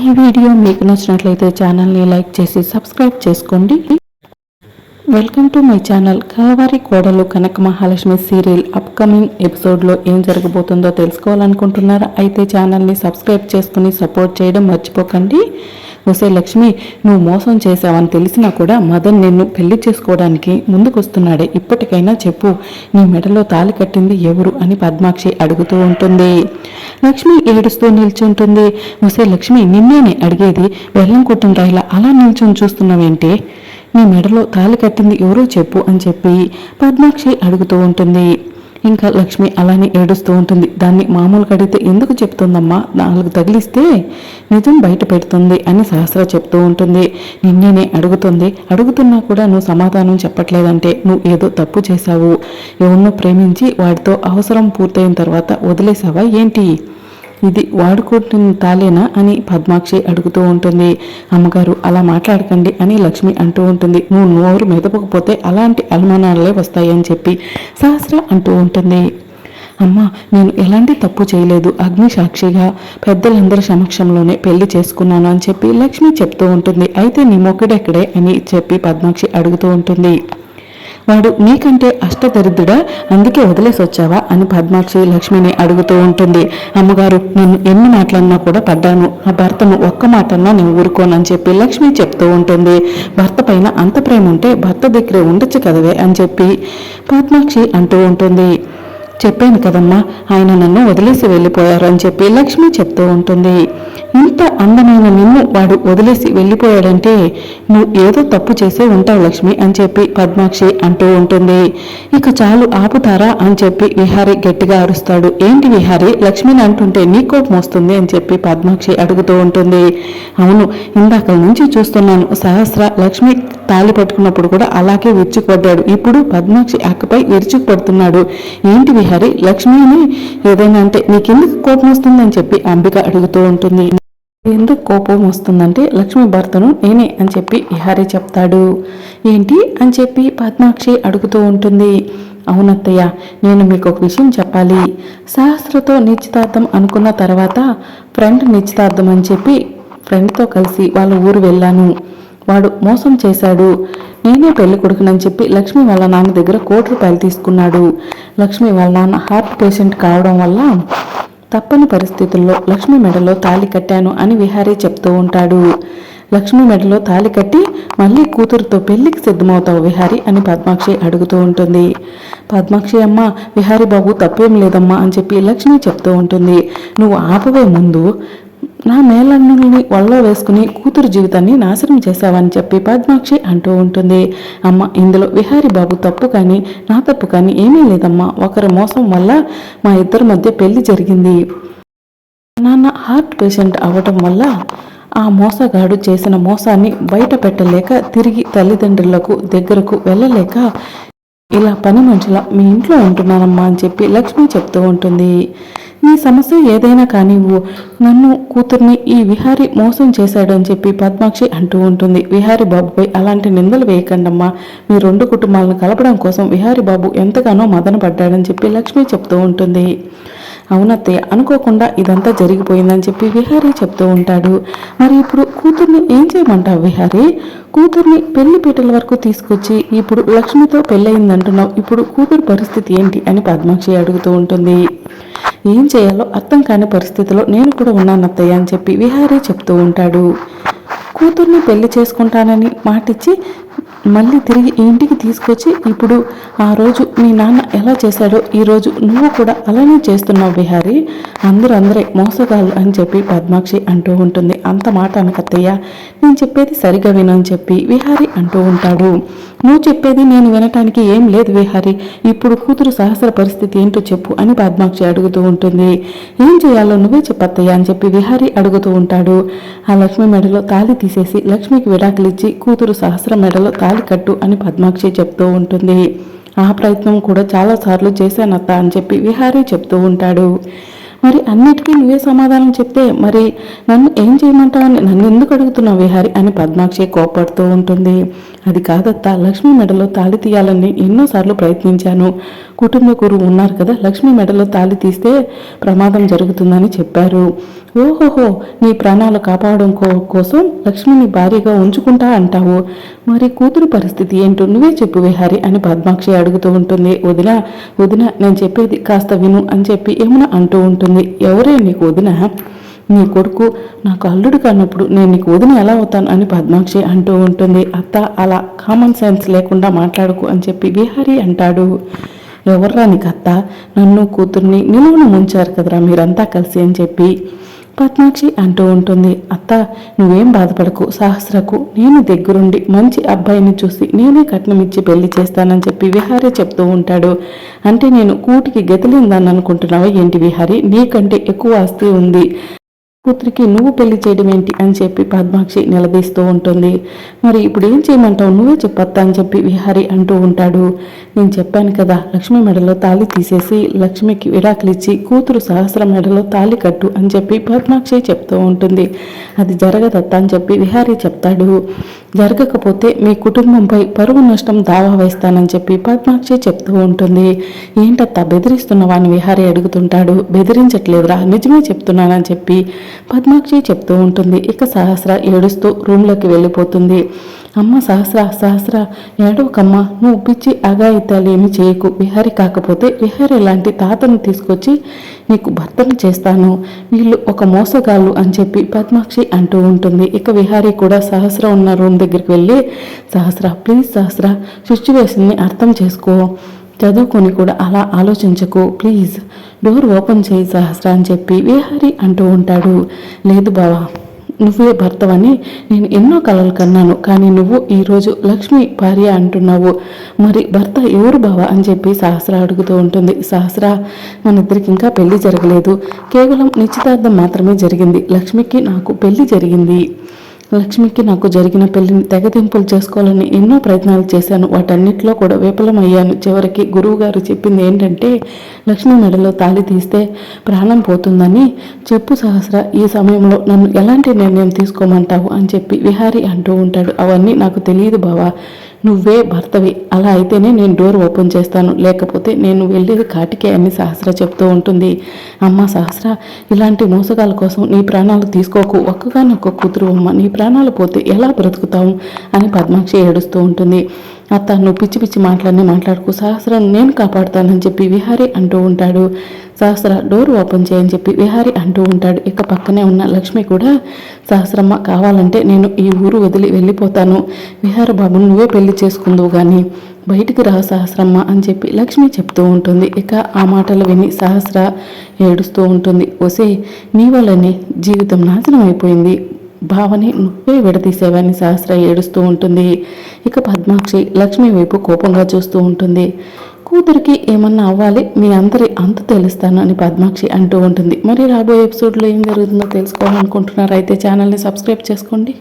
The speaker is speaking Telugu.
ఈ వీడియో మీకు నచ్చినట్లయితే ఛానల్ని లైక్ చేసి సబ్స్క్రైబ్ చేసుకోండి. వెల్కమ్ టు మై ఛానల్ కావారి కోడలు కనక మహాలక్ష్మి సీరియల్ అప్కమింగ్ ఎపిసోడ్లో ఏం జరగబోతుందో తెలుసుకోవాలనుకుంటున్నారా? అయితే ఛానల్ని సబ్స్క్రైబ్ చేసుకుని సపోర్ట్ చేయడం మర్చిపోకండి. ఒసే లక్ష్మి నువ్వు మోసం చేశావని తెలిసినా కూడా మదన్ నిన్ను పెళ్ళి చేసుకోవడానికి ముందుకొస్తున్నాడే. ఇప్పటికైనా చెప్పు నీ మెడలో తాలి కట్టింది ఎవరు? అని పద్మాక్షి అడుగుతూ ఉంటుంది. లక్ష్మి ఏడుస్తూ నిల్చుంటుంది ఒసే లక్ష్మి నిన్నేనే అడిగేది బెల్లం కొట్టిన రాయిలా అలా నిల్చుని చూస్తున్నావేంటి? నీ మెడలో తాలి కట్టింది ఎవరో చెప్పు అని చెప్పి పద్మాక్షి అడుగుతూ ఉంటుంది. ఇంకా లక్ష్మి అలానే ఏడుస్తూ ఉంటుంది. దాన్ని మామూలు కడిగితే ఎందుకు చెప్తుందమ్మా? నాలుగు తగిలిస్తే నిజం బయట పెడుతుంది అని సహస్ర చెప్తూ ఉంటుంది. నిన్నేనే అడుగుతుంది. అడుగుతున్నా కూడా నువ్వు సమాధానం చెప్పట్లేదంటే నువ్వు ఏదో తప్పు చేశావు. ఎవరినో ప్రేమించి వాడితో అవసరం పూర్తయిన తర్వాత వదిలేసావా ఏంటి? ఇది వాడుకుంటున్న తాలేనా అని పద్మాక్షి అడుగుతూ ఉంటుంది. అమ్మగారు అలా మాట్లాడకండి అని లక్ష్మి అంటూ ఉంటుంది. నువ్వు నోరు మెదపకపోతే అలాంటి అనుమానాలే వస్తాయని చెప్పి సహస్ర అంటూ ఉంటుంది. అమ్మ నేను ఎలాంటి తప్పు చేయలేదు. అగ్ని సాక్షిగా పెద్దలందరి సమక్షంలోనే పెళ్ళి చేసుకున్నాను అని చెప్పి లక్ష్మి చెప్తూ ఉంటుంది. అయితే నీ మొక్కడెక్కడే? అని చెప్పి పద్మాక్షి అడుగుతూ ఉంటుంది. వాడు నీకంటే అష్టదరిద్రుడా? అందుకే వదిలేసి వచ్చావా? అని పద్మాక్షి లక్ష్మిని అడుగుతూ ఉంటుంది. అమ్మగారు నేను ఎన్ని మాటలన్నా కూడా పడ్డాను. ఆ భర్తను ఒక్క మాటన్నా నేను ఊరుకోనని చెప్పి లక్ష్మి చెప్తూ ఉంటుంది. భర్త పైన అంత ప్రేమ ఉంటే భర్త దగ్గరే ఉండొచ్చు కదవే అని చెప్పి పద్మాక్షి అంటూ ఉంటుంది. చెప్పాను కదమ్మా ఆయన నన్ను వదిలేసి వెళ్ళిపోయారు అని చెప్పి లక్ష్మి చెప్తూ ఉంటుంది. ఇంత అందమైన నిన్ను వాడు వదిలేసి వెళ్ళిపోయాడంటే నువ్వు ఏదో తప్పు చేసే ఉంటావు లక్ష్మి అని చెప్పి పద్మాక్షి అంటూ ఉంటుంది. ఇక చాలు ఆపుతారా అని చెప్పి విహారి గట్టిగా అరుస్తాడు. ఏంటి విహారి? లక్ష్మిని అంటుంటే నీ కోపం వస్తుంది అని చెప్పి పద్మాక్షి అడుగుతూ ఉంటుంది. అవును ఇందాక నుంచి చూస్తున్నాను. సహస్ర లక్ష్మి తాలి పట్టుకున్నప్పుడు కూడా అలాగే విరుచుకుపడ్డాడు. ఇప్పుడు పద్మాక్షి అక్కపై విరుచుకుపడుతున్నాడు. ఏంటి విహారి? లక్ష్మిని ఏదైనా అంటే నీకెందుకు కోపం వస్తుందని చెప్పి అంబిక అడుగుతూ ఉంటుంది. ఎందుకు కోపం వస్తుందంటే లక్ష్మి భర్తను నేనే అని చెప్పి విహారీ చెప్తాడు. ఏంటి? అని చెప్పి పద్మాక్షి అడుగుతూ ఉంటుంది. అవునత్తయ్య నేను మీకు ఒక విషయం చెప్పాలి. సహస్రతో నిశ్చితార్థం అనుకున్న తర్వాత ఫ్రెండ్ నిశ్చితార్థం అని చెప్పి ఫ్రెండ్తో కలిసి వాళ్ళ ఊరు వెళ్ళాను. వాడు మోసం చేశాడు. నేనే పెళ్ళి కొడుకునని చెప్పి లక్ష్మి వాళ్ళ నాన్న దగ్గర కోటి రూపాయలు తీసుకున్నాడు. లక్ష్మి వాళ్ళ నాన్న హార్ట్ పేషెంట్ కావడం వల్ల తప్పని పరిస్థితుల్లో లక్ష్మి మెడలో తాలి కట్టాను అని విహారీ చెప్తూ ఉంటాడు. లక్ష్మి మెడలో తాలి కట్టి మళ్ళీ కూతురుతో పెళ్ళికి సిద్ధమవుతావు విహారి అని పద్మాక్షి అడుగుతూ ఉంటుంది. పద్మాక్షి అమ్మ విహారీ బాబు తప్పేం లేదమ్మా అని చెప్పి లక్ష్మి చెప్తూ ఉంటుంది. నువ్వు ఆపవే ముందు నా మేలన్నుల్ని వల్ల వేసుకుని కూతురు జీవితాన్ని నాశనం చేశావని చెప్పి పద్మాక్షి అంటూ ఉంటుంది. అమ్మ ఇందులో విహారీ బాబు తప్పు కానీ నా తప్పు కానీ ఏమీ లేదమ్మా. ఒకరి మోసం వల్ల మా ఇద్దరి మధ్య పెళ్ళి జరిగింది. నాన్న హార్ట్ పేషెంట్ అవ్వటం వల్ల ఆ మోసగాడు చేసిన మోసాన్ని బయట పెట్టలేక తిరిగి తల్లిదండ్రులకు దగ్గరకు వెళ్ళలేక ఇలా పని మనుషుల మీ ఇంట్లో ఉంటున్నానమ్మా అని చెప్పి లక్ష్మి చెప్తూ ఉంటుంది. నీ సమస్య ఏదైనా కానివ్వు నన్ను కూతుర్ని ఈ విహారి మోసం చేశాడని చెప్పి పద్మాక్షి అంటూ ఉంటుంది. విహారి బాబుపై అలాంటి నిందలు వేయకండమ్మా. మీ రెండు కుటుంబాలను కలపడం కోసం విహారి బాబు ఎంతగానో మదన పడ్డాడని చెప్పి లక్ష్మి చెప్తూ ఉంటుంది. అవునత్తయ్య అనుకోకుండా ఇదంతా జరిగిపోయిందని చెప్పి విహారీ చెప్తూ ఉంటాడు. మరి ఇప్పుడు కూతుర్ని ఏం చేయమంటావు విహారీ? కూతుర్ని పెళ్ళి పీటల వరకు తీసుకొచ్చి ఇప్పుడు లక్ష్మితో పెళ్ళయిందంటున్నావు. ఇప్పుడు కూతురు పరిస్థితి ఏంటి అని పద్మాక్షి అడుగుతూ ఉంటుంది. ఏం చేయాలో అర్థం కాని పరిస్థితిలో నేను కూడా ఉన్నాను అత్తయ్య అని చెప్పి విహారీ చెప్తూ ఉంటాడు. కూతుర్ని పెళ్ళి చేసుకుంటానని మాటిచ్చి మళ్ళీ తిరిగి ఇంటికి తీసుకొచ్చి ఇప్పుడు ఆ రోజు మీ నాన్న ఎలా చేశాడో ఈరోజు నువ్వు కూడా అలానే చేస్తున్నావు బిహారీ అందరూ అందరే మోసగాళ్ళు అని చెప్పి పద్మాక్షి అంటూ ఉంటుంది. అంత మాట అనకత్తయ్య నేను చెప్పేది సరిగా వినని చెప్పి విహారీ అంటూ ఉంటాడు. నువ్వు చెప్పేది నేను వినటానికి ఏం లేదు విహారీ. ఇప్పుడు కూతురు సహస్ర పరిస్థితి ఏంటో చెప్పు అని పద్మాక్షి అడుగుతూ ఉంటుంది. ఏం చేయాలో నువ్వే చెప్పత్తయ్య అని చెప్పి విహారీ అడుగుతూ ఉంటాడు. ఆ లక్ష్మి మెడలో తాళి తీసేసి లక్ష్మికి విడాకులిచ్చి కూతురు సహస్ర మెడలో తాళి కట్టు అని పద్మాక్షి చెప్తూ ఉంటుంది. ఆ ప్రయత్నం కూడా చాలాసార్లు చేశానత్త అని చెప్పి విహారీ చెప్తూ ఉంటాడు. మరి అన్నిటికీ నువ్వే సమాధానం చెప్తే మరి నన్ను ఏం చేయమంటావని నన్ను ఎందుకు అడుగుతున్నావు విహారి అని పద్మాక్షి కోపడుతూ ఉంటుంది. అది కాదత్త లక్ష్మి మెడలో తాళి తీయాలని ఎన్నోసార్లు ప్రయత్నించాను. కుటుంబ గురువు ఉన్నారు కదా లక్ష్మి మెడలో తాళి తీస్తే ప్రమాదం జరుగుతుందని చెప్పారు. ఓహోహో నీ ప్రాణాలు కాపాడడం కోసం లక్ష్మిని భారీగా ఉంచుకుంటా అంటావు. మరి కూతురు పరిస్థితి ఏంటో నువ్వే చెప్పు విహారి అని పద్మాక్షి అడుగుతూ ఉంటుంది. వదిన వదిన నేను చెప్పేది కాస్త విను అని చెప్పి ఏమైనా అంటూ ఉంటుంది. ఎవరే నీకు వదిన? నీ కొడుకు నాకు అల్లుడు కానప్పుడు నేను నీకు వదిన ఎలా అవుతాను అని పద్మాక్షి అంటూ ఉంటుంది. అత్త అలా కామన్ సెన్స్ లేకుండా మాట్లాడుకు అని చెప్పి విహారీ అంటాడు. ఎవర్రా నీకు అత్త నన్ను కూతుర్ని నిలువును ముంచారు కదరా మీరంతా కలిసి అని చెప్పి పద్మాక్షి అంటూ ఉంటుంది. అత్త నువ్వేం బాధపడకు. సహస్రకు నేను దగ్గరుండి మంచి అబ్బాయిని చూసి నేనే కట్నం ఇచ్చి పెళ్ళి చేస్తానని చెప్పి విహారీ చెప్తూ ఉంటాడు. అంటే నేను కూటికి గతిలిందని అనుకుంటున్నావా ఏంటి విహారీ? నీకంటే ఎక్కువ ఆస్తి ఉంది. కూతురికి నువ్వు పెళ్ళి చేయడం ఏంటి అని చెప్పి పద్మాక్షి నిలదీస్తూ ఉంటుంది. మరి ఇప్పుడు ఏం చేయమంటావు? నువ్వే చెప్పొత్తా అని చెప్పి విహారి అంటూ ఉంటాడు. నేను చెప్పాను కదా లక్ష్మి మెడలో తాళి తీసేసి లక్ష్మికి విడాకులు ఇచ్చి కూతురు సహస్ర మెడలో తాళి కట్టు అని చెప్పి పద్మాక్షి చెప్తూ ఉంటుంది. అది జరగదత్తా అని చెప్పి విహారి చెప్తాడు. జరగకపోతే మీ కుటుంబంపై పరువు నష్టం దావా వేస్తానని చెప్పి పద్మాక్షి చెప్తూ ఉంటుంది. ఏంటత్తా బెదిరిస్తున్న అని విహారి అడుగుతుంటాడు. బెదిరించట్లేదురా నిజమే చెప్తున్నానని చెప్పి పద్మాక్షి చెప్తూ ఉంటుంది. ఇక సహస్ర ఏడుస్తూ రూమ్లోకి వెళ్ళిపోతుంది. అమ్మ సహస్ర సహస్ర ఏడవకమ్మ నువ్వు పిచ్చి అగాయితాలేమి చేయకు. విహారి కాకపోతే విహారి లాంటి తాతను తీసుకొచ్చి నీకు భర్తను చేస్తాను. వీళ్ళు ఒక మోసగాళ్ళు అని చెప్పి పద్మాక్షి అంటూ ఉంటుంది. ఇక విహారి కూడా సహస్ర ఉన్న రూమ్ దగ్గరికి వెళ్ళి సహస్ర ప్లీజ్ సహస్ర సిచ్యువేషన్ని అర్థం చేసుకో. చదువుకొని కూడా అలా ఆలోచించకు. ప్లీజ్ డోర్ ఓపెన్ చేయి సహస్ర అని చెప్పి విహారి అంటూ ఉంటాడు. లేదు బావా నువ్వే భర్తవని నేను ఎన్నో కలలు కన్నాను. కానీ నువ్వు ఈరోజు లక్ష్మి భార్య అంటున్నావు. మరి భర్త ఎవరు బావా అని చెప్పి సహస్ర అడుగుతూ ఉంటుంది. సహస్ర మన ఇద్దరికి ఇంకా పెళ్ళి జరగలేదు. కేవలం నిశ్చితార్థం మాత్రమే జరిగింది. లక్ష్మికి నాకు పెళ్ళి జరిగింది. లక్ష్మికి నాకు జరిగిన పెళ్ళిని తెగతింపులు చేసుకోవాలని ఎన్నో ప్రయత్నాలు చేశాను. వాటన్నిటిలో కూడా విఫలమయ్యాను. చివరికి గురువు గారు చెప్పింది ఏంటంటే లక్ష్మి మెడలో తాళి తీస్తే ప్రాణం పోతుందని చెప్పు సహస్ర ఈ సమయంలో నన్ను ఎలాంటి నిర్ణయం తీసుకోమంటావు అని చెప్పి విహారి అంటూ ఉంటాడు. అవన్నీ నాకు తెలియదు బావా. నువ్వే భర్తవి. అలా అయితేనే నేను డోర్ ఓపెన్ చేస్తాను. లేకపోతే నేను వెళ్ళేది కాటికే అని సహస్ర చెప్తూ ఉంటుంది. అమ్మ సహస్ర ఇలాంటి మోసగాల కోసం నీ ప్రాణాలు తీసుకోకు. ఒక్కగానొక్క కూతురు అమ్మ నీ ప్రాణాలు పోతే ఎలా బ్రతుకుతావు? అని పద్మాక్షి ఏడుస్తూ ఉంటుంది. అత్త నువ్వు పిచ్చి పిచ్చి మాటలన్నీ మాట్లాడుకు. సహస్రం నేను కాపాడుతానని చెప్పి విహారి అంటూ ఉంటాడు. సహస్ర డోర్ ఓపెన్ చేయని చెప్పి విహారి అంటూ ఉంటాడు. ఇక పక్కనే ఉన్న లక్ష్మి కూడా సహస్రమ్మ కావాలంటే నేను ఈ ఊరు వదిలి వెళ్ళిపోతాను. విహార బాబు నువ్వే పెళ్ళి చేసుకుందువు కానీ బయటికి రా సహస్రమ్మ అని చెప్పి లక్ష్మి చెప్తూ ఉంటుంది. ఇక ఆ మాటలు విని సహస్ర ఏడుస్తూ ఉంటుంది. ఒసే నీ వల్లనే జీవితం నాశనం అయిపోయింది. భావని నువ్వే విడదీసేవని సహస్ర ఏడుస్తూ ఉంటుంది. ఇక పద్మాక్షి లక్ష్మి వైపు కోపంగా చూస్తూ ఉంటుంది. కూతురికి ఏమన్నా అవ్వాలి? మీ అందరి అంత తెలుస్తాను అని పద్మాక్షి అంటూ ఉంటుంది. మరి రాబోయే ఎపిసోడ్లో ఏం జరుగుతుందో తెలుసుకోవాలనుకుంటున్నారు అయితే ఛానల్ని సబ్స్క్రైబ్ చేసుకోండి.